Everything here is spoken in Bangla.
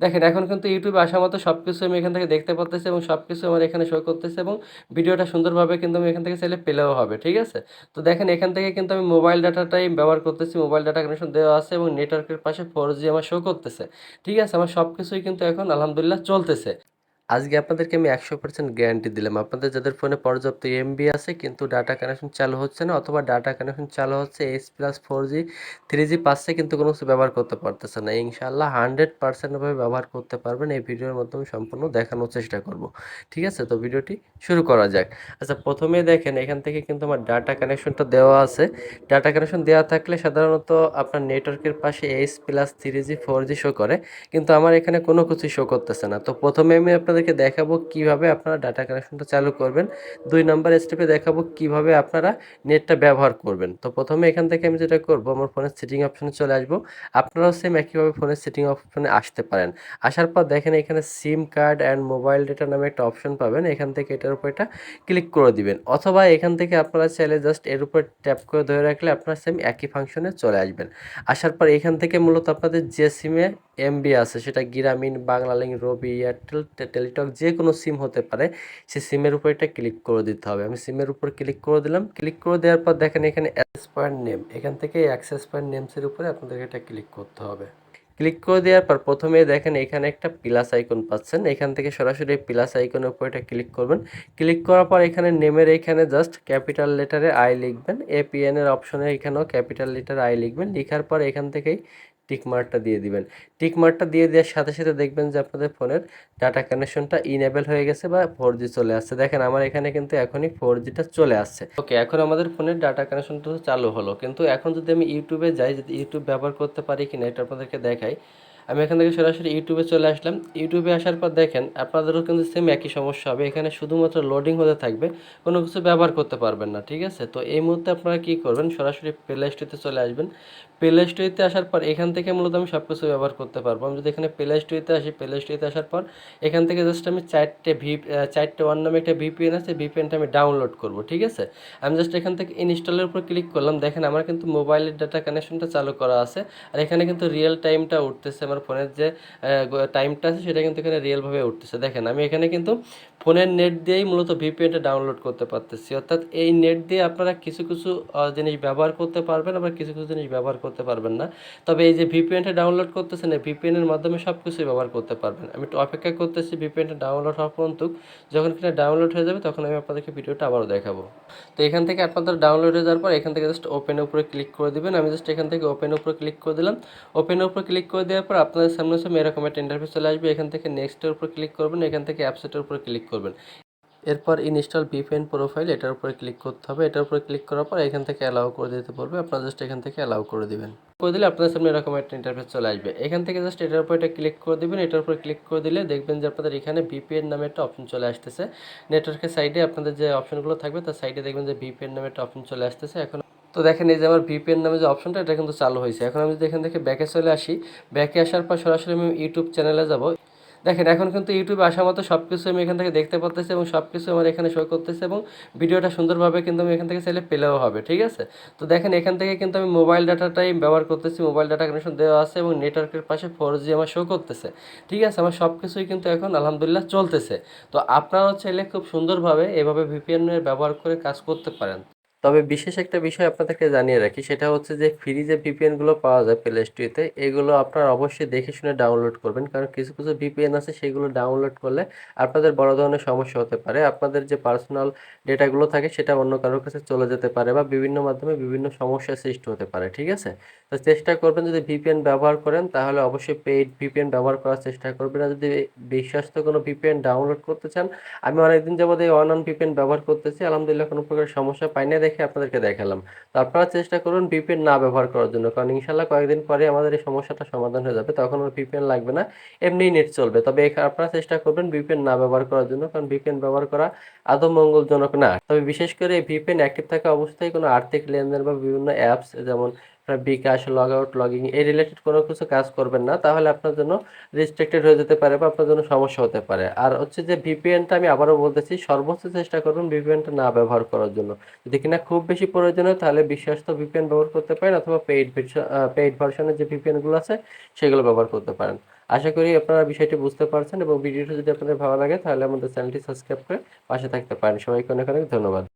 দেখেন, এখন কিন্তু ইউটিউবে আসা মতো সব কিছু আমি এখান থেকে দেখতে পারতেছি এবং সব কিছু আমার এখানে শো করতেছে এবং ভিডিওটা সুন্দরভাবে কিন্তু আমি এখান থেকে চাইলে পেলেও হবে, ঠিক আছে? তো দেখেন, এখান থেকে কিন্তু আমি মোবাইল ডাটাটাই ব্যবহার করতেছি মোবাইল ডাটা কানেকশন দেওয়া আছে এবং নেটওয়ার্কের পাশে ফোর আমার শো করতেছে, ঠিক আছে? আমার সব কিছুই কিন্তু এখন আলহামদুলিল্লাহ চলতেছে। আজকে আপনাদেরকে আমি একশো পার্সেন্ট গ্যারান্টি দিলাম। আপনাদের যাদের ফোনে পর্যাপ্ত এমবি আছে, কিন্তু ডাটা কানেকশন চালু হচ্ছে না, অথবা ডাটা কানেকশন চালু হচ্ছে H plus four G three G পাচ্ছে, কিন্তু কোনো কিছু ব্যবহার করতে পারতেছে না। ইনশাআল্লাহ হান্ড্রেড পার্সেন্টভাবে ব্যবহার করতে পারবেন। এই ভিডিওর মাধ্যমে সম্পূর্ণ দেখানোর চেষ্টা করব। ঠিক আছে? তো ভিডিওটি শুরু করা যাক। আচ্ছা প্রথমে দেখেন, এখান থেকে কিন্তু আমার ডাটা কানেকশনটা দেওয়া আছে। ডাটা কানেকশন দেওয়া থাকলে সাধারণত আপনার নেটওয়ার্কের পাশে H plus three G four G show করে, কিন্তু আমার এখানে কোনো কিছু শো করতেছে না। তো প্রথমে আমি আপনাদেরকে দেখাবো কীভাবে আপনারা ডাটা কানেকশনটা চালু করবেন। দুই নাম্বার স্টেপে দেখাবো কীভাবে আপনারা নেটটা ব্যবহার করবেন। তো প্রথমে এখান থেকে আমি যেটা করব, আমার ফোনের সেটিং অপশনে চলে আসব। আপনারাও সেম একইভাবে ফোনের সেটিং অপশনে আসতে পারেন। আসার পর দেখেন এখানে sim card and mobile data নামে একটা অপশন পাবেন। এখান থেকে এটার উপর এটা ক্লিক করে দিবেন। অথবা এখান থেকে আপনারা চাইলে জাস্ট এর উপর ট্যাপ করে ধরে রাখলে আপনারা সেম একই ফাংশনে চলে আসবেন। আসার পর এখান থেকে মূলত আপনাদের যে সিমে এমবি আছে, সেটা গ্রামীণ, বাংলালিংক, রবি, এয়ারটেল টেলিটক যে কোনো সিম হতে পারে, সে সিমের উপর এটা ক্লিক করে দিতে হবে। আমি সিমের উপর ক্লিক করে দিলাম। ক্লিক করে দেওয়ার পর দেখেন এখানে অ্যাক্সেস পয়েন্ট নেম এখান থেকে অ্যাক্সেস পয়েন্ট নেমসের উপরে আপনাদেরকে এটা ক্লিক করতে হবে। ক্লিক করে দেওয়ার পর প্রথমে দেখেন এখানে একটা প্লাস আইকন পাচ্ছেন। এখান থেকে সরাসরি প্লাস আইকনের উপর এটা ক্লিক করবেন। ক্লিক করার পর এখানে নেমের এখানে জাস্ট ক্যাপিটাল লেটারে আই লিখবেন। এপিএন এর অপশনে এখানেও ক্যাপিটাল লেটার আই লিখবেন। লেখার পর এখান থেকেই টিক মার্কটা দিয়ে দিবেন। টিক মার্কটা দিয়ে দেওয়ার সাথে সাথে দেখবেন যে আপনাদের ফোনের ডাটা কানেকশনটা ইনেবল হয়ে গেছে বা ফোর জি চলে আসছে। দেখেন আমার এখানে কিন্তু এখনই ফোর জিটা চলে আসছে। ওকে এখন আমাদের ফোনের ডাটা কানেকশনটা চালু হলো। কিন্তু এখন যদি আমি ইউটিউবে যাই, যদি ইউটিউব ব্যবহার করতে পারি কিনা, এটা আপনাদেরকে দেখাই। আমি এখান থেকে সরাসরি ইউটিউবে চলে আসলাম। ইউটিউবে আসার পর দেখেন, আপনাদেরও কিন্তু সেম একই সমস্যা হবে। এখানে শুধুমাত্র লোডিং হতে থাকবে, কোনো কিছু ব্যবহার করতে পারবেন না, ঠিক আছে? তো এই মুহূর্তে আপনারা কী করবেন, সরাসরি প্লে স্টোরিতে চলে আসবেন। প্লে স্টোরিতে আসার পর এখান থেকে মূলত আমি সব কিছু ব্যবহার করতে পারব। আমি যদি এখানে প্লে স্টোরিতে আসি প্লে স্টোরিতে আসার পর এখান থেকে জাস্ট আমি চারটে ভি চারটে ওয়ান নামে একটা ভিপিএন আছে ভিপিএনটা আমি ডাউনলোড করব, ঠিক আছে? আমি জাস্ট এখান থেকে ইনস্টলের উপর ক্লিক করলাম। দেখেন, আমার কিন্তু মোবাইলের ডাটা কানেকশনটা চালু করা আছে। আর এখানে কিন্তু রিয়েল টাইমটা উঠতেছে আমার ফোনের যে টাইমটা আছে সেটা কিন্তু এখানে রিয়েলভাবে উঠতেছে। দেখেন, আমি এখানে কিন্তু ফোনের নেট দিয়েই মূলত ভিপিএনটা ডাউনলোড করতে পারতেছি। অর্থাৎ এই নেট দিয়ে আপনারা কিছু কিছু জিনিস ব্যবহার করতে পারবেন, আবার কিছু কিছু জিনিস ব্যবহার করতে পারবেন না। তবে এই যে ভিপিএনটা ডাউনলোড করতেছেন, এই ভিপিএনের মাধ্যমে সব কিছুই ব্যবহার করতে পারবেন। আমি একটু অপেক্ষা করতেছি ভিপিএনটা ডাউনলোড হওয়া পর্যন্ত। যখন কিনা ডাউনলোড হয়ে যাবে, তখন আমি আপনাদেরকে ভিডিওটা আবারও দেখাবো। তো এখান থেকে আপনাদের ডাউনলোড হয়ে যাওয়ার পর এখান থেকে জাস্ট ওপেনের উপরে ক্লিক করে দিবেন। আমি জাস্ট এখান থেকে ওপেনের উপরে ক্লিক করে দিলাম। ওপেনের উপর ক্লিক করে দেওয়ার পর আপনাদের সামনে সামনে এরকম একটা ইন্টারফেস চলে আসবে। এখান থেকে নেক্সটের উপর ক্লিক করবেন, এখান থেকে অ্যাপসেটের উপর ক্লিক করবেন। এরপর ইনস্টল ভিপিএন প্রোফাইল এটার উপরে ক্লিক করতে হবে। এটার উপরে ক্লিক করার পর এখান থেকে অ্যালাউ করে দিতে বলবে। আপনারা জাস্ট এখান থেকে অ্যালাউ করে দিবেন। করে দিলে আপনাদের সামনে এরকম একটা ইন্টারফেস চলে আসবে। এখান থেকে জাস্ট এটার উপর এটা ক্লিক করে দিবেন। এটার উপরে ক্লিক করে দিলে দেখবেন যে আপনাদের এখানে ভিপিএন নামে একটা অপশন চলে আসতেছে। নেটওয়ার্কের সাইডে আপনাদের যে অপশনগুলো থাকবে, তার সাইডে দেখবেন যে ভিপিএন নামে একটা অপশন চলে আসতেছে। এখন তো দেখেন এই যে আমার ভিপিএন নামে যে অপশনটা এটা কিন্তু চালু হয়েছে। এখন আমি যদি এখান থেকে ব্যাকে চলে আসি ব্যাকে আসার পর সরাসরি আমি ইউটিউব চ্যানেলে যাব। দেখেন, এখন কিন্তু ইউটিউবে আসা মতো সব কিছু আমি এখান থেকে দেখতে পাচ্তেছি এবং সব কিছু আমার এখানে শো করতেছে এবং ভিডিওটা সুন্দরভাবে কিন্তু আমি এখান থেকে চাইলে পেলেও হবে, ঠিক আছে? তো দেখেন, এখান থেকে কিন্তু আমি মোবাইল ডাটাটাই ব্যবহার করতেছি। মোবাইল ডাটা কানেকশন দেওয়া আছে এবং নেটওয়ার্কের পাশে ফোর জি আমার শো করতেছে। ঠিক আছে? আমার সব কিছুই কিন্তু এখন আলহামদুলিল্লাহ চলতেছে। তো আপনারাও চাইলে খুব সুন্দরভাবে এভাবে ভিপিএন ব্যবহার করে কাজ করতে পারেন। তবে বিশেষ একটা বিষয় আপনাদেরকে জানিয়ে রাখি, সেটা হচ্ছে যে ফ্রি যে ভিপিএনগুলো পাওয়া যায় প্লে স্টোরিতে এগুলো আপনারা অবশ্যই দেখে শুনে ডাউনলোড করবেন। কারণ কিছু কিছু ভিপিএন আছে, সেগুলো ডাউনলোড করলে আপনাদের বড় ধরনের সমস্যা হতে পারে। আপনাদের যে পার্সোনাল ডেটাগুলো থাকে, সেটা অন্য কারোর কাছে চলে যেতে পারে বা বিভিন্ন মাধ্যমে বিভিন্ন সমস্যার সৃষ্টি হতে পারে, ঠিক আছে? তো চেষ্টা করবেন যদি ভিপিএন ব্যবহার করেন, তাহলে অবশ্যই পেইড ভিপিএন ব্যবহার করার চেষ্টা করবেন। আর যদি বিশ্বাস্ত কোনো ভিপিএন ডাউনলোড করতে চান, আমি অনেকদিন যাবত এই অন অন ভিপিএন ব্যবহার করতেছি, আলহামদুলিল্লাহ কোনো প্রকার সমস্যা পাই না দেখে আপনাদেরকে দেখালাম। তো আপনারা চেষ্টা করুন ভিপিএন না ব্যবহার করার জন্য। কারণ ইনশাল্লাহ কয়েকদিন পরে আমাদের এই সমস্যাটা সমাধান হয়ে যাবে। তখন আর ভিপিএন লাগবে না। এমনিই নেট চলবে। তবে আপনারা চেষ্টা করবেন ভিপিএন না ব্যবহার করার জন্য। কারণ ভিপিএন ব্যবহার করা আদৌ মঙ্গলজনক না। তবে বিশেষ করে ভিপিএন অ্যাক্টিভ থাকা অবস্থায় কোনো আর্থিক লেনদেন বা বিভিন্ন অ্যাপস যেমন আপনার বিকাশ লগ আউট লগিং এই রিলেটেড কোনো কিছু কাজ করবেন না, তাহলে আপনার জন্য রেস্ট্রিক্টেড হয়ে যেতে পারে বা আপনার জন্য সমস্যা হতে পারে। আর হচ্ছে যে ভিপিএনটা আমি আবারও বলতেছি, সর্বোচ্চ চেষ্টা করবেন ভিপিএনটা না ব্যবহার করার জন্য। যদি কিনা খুব বেশি প্রয়োজন হয়, তাহলে বিশ্বাস্ত ভিপিএন ব্যবহার করতে পারেন অথবা পেইড পেইড ভার্সনের যে ভিপিএনগুলো আছে, সেগুলো ব্যবহার করতে পারেন। আশা করি আপনারা বিষয়টি বুঝতে পারছেন এবং ভিডিওটি যদি আপনাদের ভালো লাগে, তাহলে আমাদের চ্যানেলটি সাবস্ক্রাইব করে পাশে থাকতে পারেন। সবাইকে অনেক অনেক ধন্যবাদ।